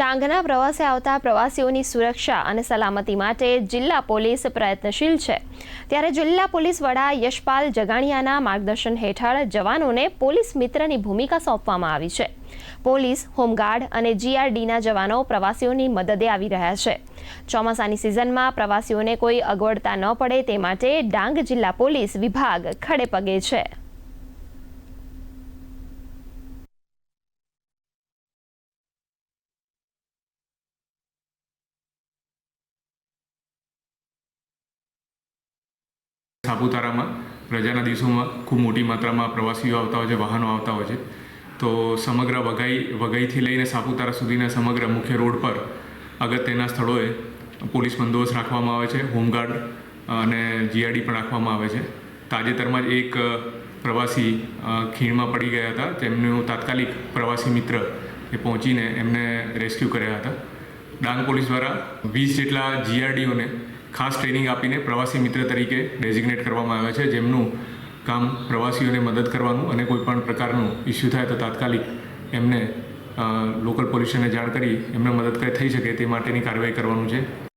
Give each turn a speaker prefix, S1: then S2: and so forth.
S1: ડાંગના પ્રવાસે આવતા પ્રવાસીઓની સુરક્ષા અને સલામતી માટે જિલ્લા પોલીસ પ્રયત્નશીલ છે. ત્યારે જિલ્લા પોલીસ વડા યશપાલ જગાણિયાના માર્ગદર્શન હેઠળ જવાનોને પોલીસ મિત્રની ભૂમિકા સોંપવામાં આવી છે. પોલીસ, હોમગાર્ડ અને જીઆરડીના જવાનો પ્રવાસીઓની મદદે આવી રહ્યા છે. ચોમાસાની સિઝનમાં પ્રવાસીઓને કોઈ અગવડતા ન પડે તે માટે ડાંગ જિલ્લા પોલીસ વિભાગ ખડેપગે છે.
S2: સાપુતારામાં રજાના દિવસોમાં ખૂબ મોટી માત્રામાં પ્રવાસીઓ આવતા હોય છે, વાહનો આવતા હોય છે. તો સમગ્ર વઘાઈ, વઘાઈથી લઈને સાપુતારા સુધીના સમગ્ર મુખ્ય રોડ પર અગત્યના સ્થળોએ પોલીસ બંદોબસ્ત રાખવામાં આવે છે, હોમગાર્ડ અને જીઆરડી પણ રાખવામાં આવે છે. તાજેતરમાં જ એક પ્રવાસી ખીણમાં પડી ગયા હતા. તેમનું તાત્કાલિક પ્રવાસી મિત્ર એ પહોંચીને એમને રેસ્ક્યુ કર્યા હતા. ડાંગ પોલીસ દ્વારા વીસ જેટલા જીઆરડીઓને ખાસ ટ્રેનિંગ આપીને પ્રવાસી મિત્ર તરીકે ડેઝિગ્નેટ કરવામાં આવ્યા છે. જેમનું કામ પ્રવાસીઓને મદદ કરવાનું અને કોઈપણ પ્રકારનું ઇસ્યુ થાય તો તાત્કાલિક એમને લોકલ પોલીસને જાણ કરી એમને મદદ થઈ શકે તે માટેની કાર્યવાહી કરવાનું છે.